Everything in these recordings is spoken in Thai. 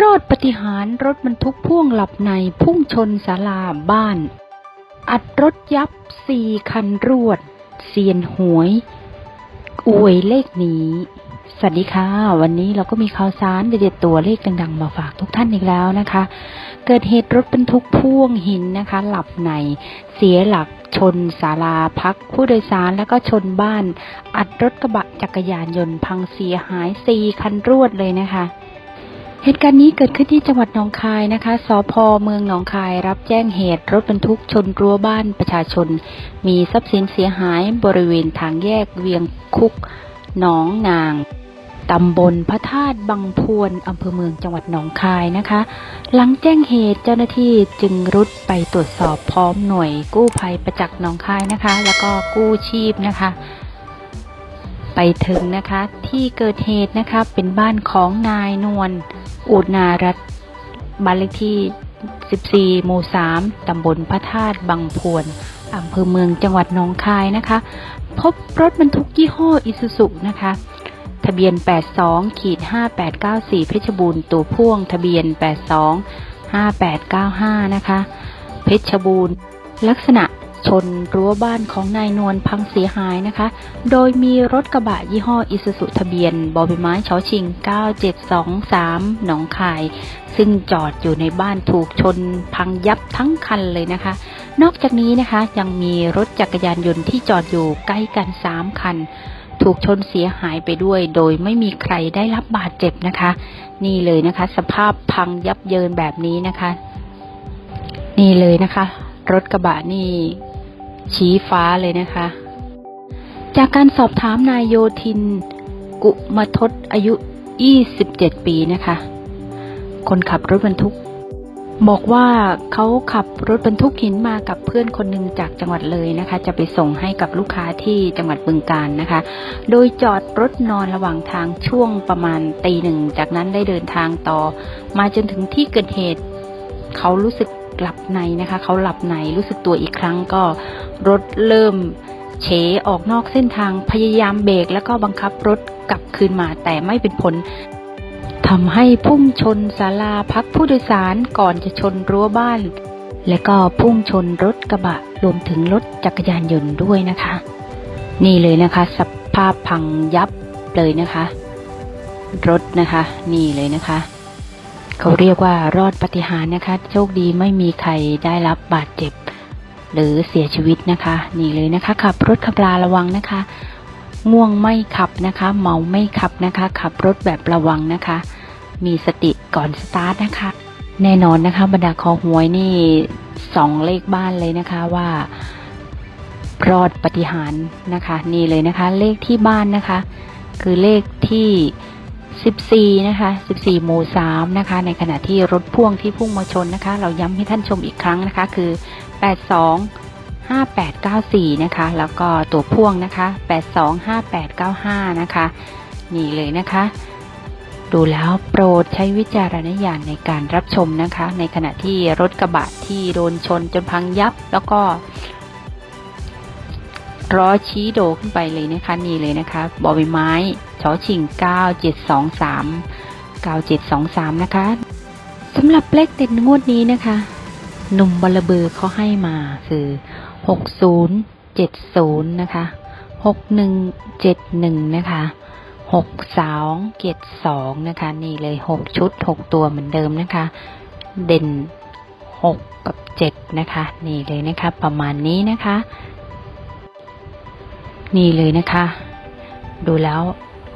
รอดปฏิหารรถบรรทุกพ่วงหลับในพุ่งชนศาลาบ้าน อัดรถยับสี่คันรวดเซียนหวย อวยเลขนี้ สวัสดีค่ะ วันนี้เราก็มีข่าวสารเด็ดๆตัวเลขดังๆ มาฝากทุกท่านอีกแล้วนะคะ เกิดเหตุรถบรรทุกพ่วงหินนะคะ หลับในเสียหลักชนศาลาพักผู้โดยสารแล้วก็ชนบ้าน อัดรถกระบะจักรยานยนต์พังเสียหายสี่คันรวดเลยนะคะ เหตุการณ์นี้เกิดขึ้นที่จังหวัดหนองคายนะคะ สพเมืองหนองคายรับแจ้งเหตุรถบรรทุกชนรั้วบ้านประชาชน มีทรัพย์สินเสียหายบริเวณทางแยกเวียงคุกหนองนาง ตำบลพระธาตุบางพวนอำเภอเมืองจังหวัดหนองคายนะคะ หลังแจ้งเหตุเจ้าหน้าที่จึงรุดไปตรวจสอบพร้อมหน่วยกู้ภัยประจักษ์หนองคายนะคะ แล้วก็กู้ชีพนะคะ ไปถึงนะคะที่เกิดเหตุนะคะเป็นบ้านของนายนวลอุนารัตน์บ้านเลขที่ 14 หมู่ 3 ตำบลพระธาตุบางพวนอำเภอเมืองจังหวัดหนองคายนะคะ พบรถบรรทุกยี่ห้ออิซูซุนะคะ ทะเบียน 82ขีด5894 เพชรบูรณ์ตัวพ่วง ทะเบียน 82 5895 นะคะ เพชรบูรณ์ ลักษณะ ชนรั้วบ้านของนายนวลพังเสียหายนะคะ โดยมีรถกระบะยี่ห้ออิซูซุทะเบียนบอใบไม้ชอชิง 9723 หนองคาย ซึ่งจอดอยู่ในบ้านถูกชนพังยับทั้งคันเลยนะคะ นอกจากนี้นะคะยังมีรถจักรยานยนต์ที่จอดอยู่ใกล้กัน 3 คัน ถูกชนเสียหายไปด้วย โดยไม่มีใครได้รับบาดเจ็บนะคะ นี่เลยนะคะ สภาพพังยับเยินแบบนี้นะคะ นี่เลยนะคะรถกระบะนี่ ชี้ฟ้าเลยนะคะ จากการสอบถามนายโยธิน กุมทศอายุ 27 ปีนะคะ คนขับรถบรรทุก บอกว่าเขาขับรถบรรทุกหินมากับเพื่อนคนหนึ่งจากจังหวัดเลยนะคะ จะไปส่งให้กับลูกค้าที่จังหวัดบึงการนะคะ โดยจอดรถนอนระหว่างทางช่วงประมาณตีหนึ่ง จากนั้นได้เดินทางต่อ มาจนถึงที่เกิดเหตุ เขารู้สึก หลับในนะคะ เขาหลับในรู้สึกตัวอีกครั้งก็รถเริ่มเฉออกนอกเส้นทางพยายามเบรกแล้วก็บังคับรถกลับคืนมาแต่ไม่เป็นผลทำให้พุ่งชนศาลาพักผู้โดยสารก่อนจะชนรั้วบ้าน และก็พุ่งชนรถกระบะรวมถึงรถจักรยานยนต์ด้วยนะคะ นี่เลยนะคะ สภาพพังยับเลยนะคะ รถนะคะ นี่เลยนะคะ เขาเรียกว่ารอดปฏิหารนะคะ โชคดีไม่มีใครได้รับบาดเจ็บ หรือเสียชีวิตนะคะ นี่เลยนะคะขับรถขับลาระวังนะคะ ง่วงไม่ขับนะคะ เมาไม่ขับนะคะ ขับรถแบบระวังนะคะ มีสติก่อนสตาร์ทนะคะ แน่นอนนะคะ บรรดาคอหวยนี่สองเลขบ้านเลยนะคะว่ารอดปฏิหารนะคะ นี่เลยนะคะ เลขที่บ้านนะคะ คือเลขที่ 14 นะคะ 14 หมู่ 3 นะคะ ในขณะที่รถพ่วงที่พุ่งมาชนนะคะ เราย้ำให้ท่านชมอีกครั้งนะคะ คือ 82 5894 นะคะ แล้วก็ตัวพ่วงนะคะ 82 5895 นะคะ นี่เลยนะคะ ดูแล้วโปรดใช้วิจารณญาณในการรับชมนะคะ ในขณะที่รถกระบะที่โดนชนจนพังยับ แล้วก็ ล้อชี้โดขึ้นไปเลยนะคะ นี่เลยนะคะบอใบไม้ชอชิง 9723 9723 นะคะสำหรับเลขเด็ดงวดนี้นะคะ หนุ่มบอลเบอร์เขาให้มาคือ 6070 นะคะ 6171 นะคะ6272นะคะ นี่เลย6ชุด6ตัวเหมือนเดิมนะคะ เด่น6กับ7นะคะ นี่เลยนะคะ ประมาณนี้นะคะ นี่เลยนะคะ ดูแล้ว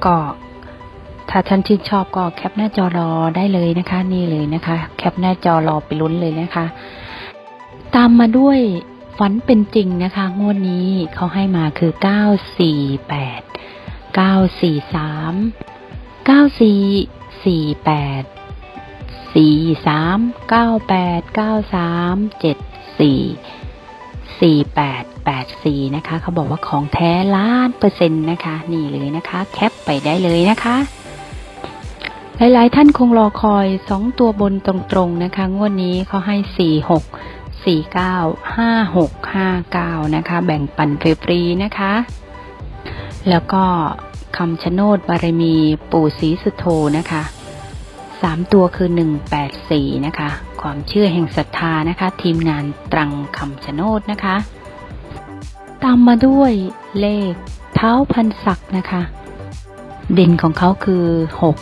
ก็ถ้าท่านชื่นชอบก็แคปหน้าจอรอได้เลยนะคะ นี่เลยนะคะ แคปหน้าจอรอไปลุ้นเลยนะคะ ตามมาด้วยฝันเป็นจริงนะคะ งวดนี้เขาให้มาคือ 948 943 9448 43 98 93 74 4884 นะคะเขาบอกว่าของแท้ล้านเปอร์เซ็นต์นะคะ นี่เลยนะคะ แคปไปได้เลยนะคะ หลาย ๆ ท่านคงรอคอย 2 ตัวบนตรงๆนะคะ งวดนี้เขาให้ 46 49 56 59 นะคะ แบ่งปันฟรีๆนะคะ แล้วก็คำชะโนดบารมีปู่ศรีสุโธนะคะสามตัวคือหนึ่งแปดสี่นะคะ ความเชื่อแห่งศรัทธานะคะ ทีมงานตรังคำชะโนดนะคะ ตามมาด้วยเลขเท้าพันศักนะคะ เด่นของเขาคือหก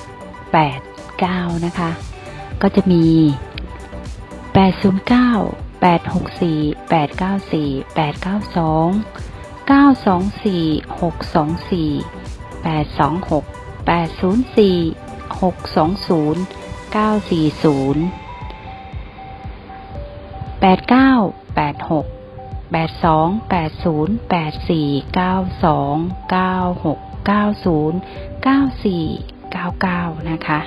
แปดเก้านะคะ ก็จะมีแปดศูนย์เก้าแ89 86 82 80 84 92 96 90 94 99 นะคะ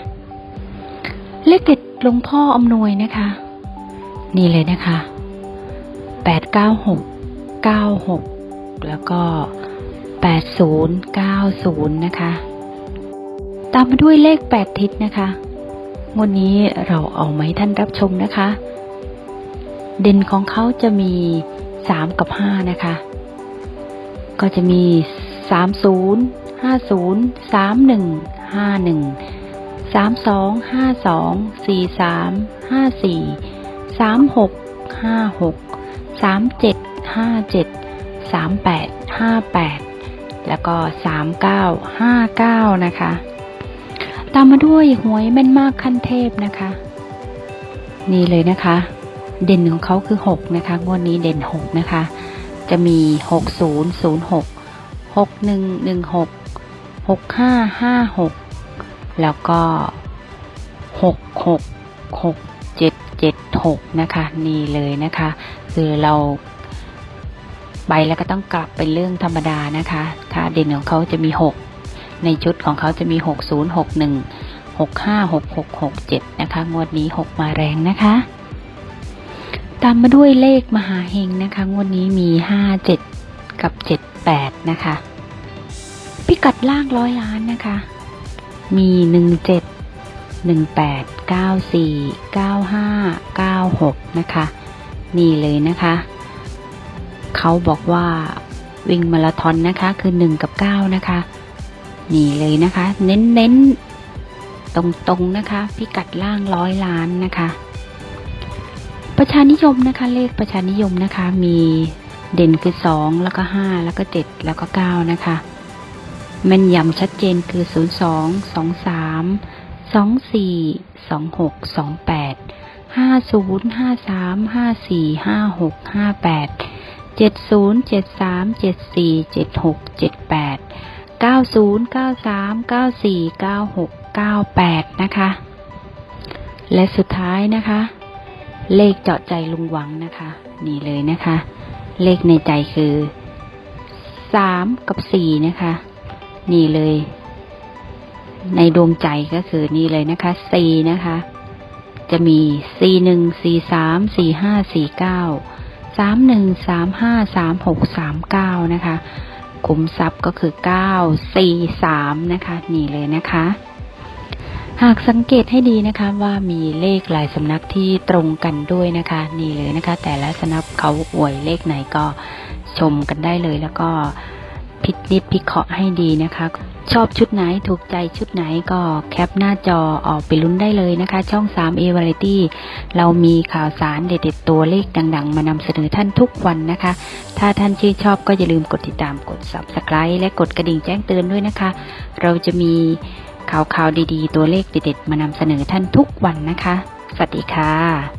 เลขเด็ดหลวงพ่ออำนวยนะคะ นี่เลยนะคะ 896 96 แล้วก็ 80 90 นะคะ ตามมาด้วยเลข 8 ทิศนะคะ วันนี้เราเอาไหมท่านรับชมนะคะ เด่นของเขาจะมีสามกับห้านะคะ ก็จะมีสามศูนย์ห้าศูนย์สามหนึ่งห้าหนึ่งสามสองห้าสองสี่สามห้าสี่สามหกห้าหกสามเจ็ดห้าเจ็ดสามแปดห้าแปดแล้วก็สามเก้าห้าเก้านะคะ ตามมาด้วยหวยแม่นมากขั้นเทพนะคะ นี่เลยนะคะ เด่นของเขาคือหกนะคะ งวดนี้เด่นหกนะคะ จะมีหกศูนย์ศูนย์หกหกหนึ่งหนึ่งหกหกห้าห้าหกแล้วก็หกหกหกเจ็ดเจ็ดหกนะคะ นี่เลยนะคะ คือเราไปแล้วก็ต้องกลับเป็นเรื่องธรรมดานะคะ ถ้าเด่นของเขาจะมีหกในชุดของเขาจะมีหกศูนย์หกหนึ่งหกห้าหกหกหกเจ็ดนะคะ งวดนี้หกมาแรงนะคะ ตามมาด้วยเลขมหาเฮงนะคะ งวดนี้มีห้าเจ็ดกับเจ็ดแปดนะคะ พิกัดล่างร้อยล้านนะคะ มีหนึ่งเจ็ดหนึ่งแปดเก้าสี่เก้าห้าเก้าหกนะคะ นี่เลยนะคะ เขาบอกว่าวิ่งมาราธอนนะคะ คือหนึ่งกับเก้านะคะ นี่เลยนะคะ เน้นเน้นๆตรงๆนะคะ พิกัดล่างร้อยล้านนะคะ ประชานิยมนะคะ เลขประชานิยมนะคะ มีเด่นคือสองแล้วก็ห้าแล้วก็เจ็ดแล้วก็เก้านะคะ แม่นยำชัดเจนคือศูนย์สองสองสามสองสี่สองหกสองแปดห้าศูนย์ห้าสามห้าสี่ห้าหกห้าแปดเจ็ดศูนย์เจ็ดสามเจ็ดสี่เจ็ดหกเจ็ดแปดเก้าศูนย์เก้าสามเก้าสี่เก้าหกเก้าแปดนะคะ และสุดท้ายนะคะ เลขเจาะใจลุงหวังนะคะ นี่เลยนะคะ เลขในใจคือสามกับสี่นะคะ นี่เลย ในดวงใจก็คือนี่เลยนะคะสี่นะคะ จะมีสี่หนึ่งสี่สามสี่ห้าสี่เก้าสามหนึ่งสามห้าสามหกสามเก้านะคะขุมทรัพย์ก็คือเก้าสี่สามนะคะ นี่เลยนะคะ หากสังเกตให้ดีนะคะว่ามีเลขหลายสำนักที่ตรงกันด้วยนะคะ นี่เลยนะคะ แต่ละสำนักเขาอวยเลขไหนก็ชมกันได้เลยแล้วก็พิจิตพิเคราะห์ให้ดีนะคะ ชอบชุดไหนถูกใจชุดไหนก็แคปหน้าจอออกไปลุ้นได้เลยนะคะ ช่อง 3 a v a r i e t y เรามีข่าวสารเด็ดๆตัวเลขดังๆ มานำเสนอท่านทุกวันนะคะ ถ้าท่านชื่นชอบก็อย่าลืมกดติดตามกด subscribe และกดกระดิ่งแจ้งเตือนด้วยนะคะ เราจะมี ข่าวๆดีๆ ตัวเลขเด็ดๆ มานำเสนอท่านทุกวันนะคะ สวัสดีค่ะ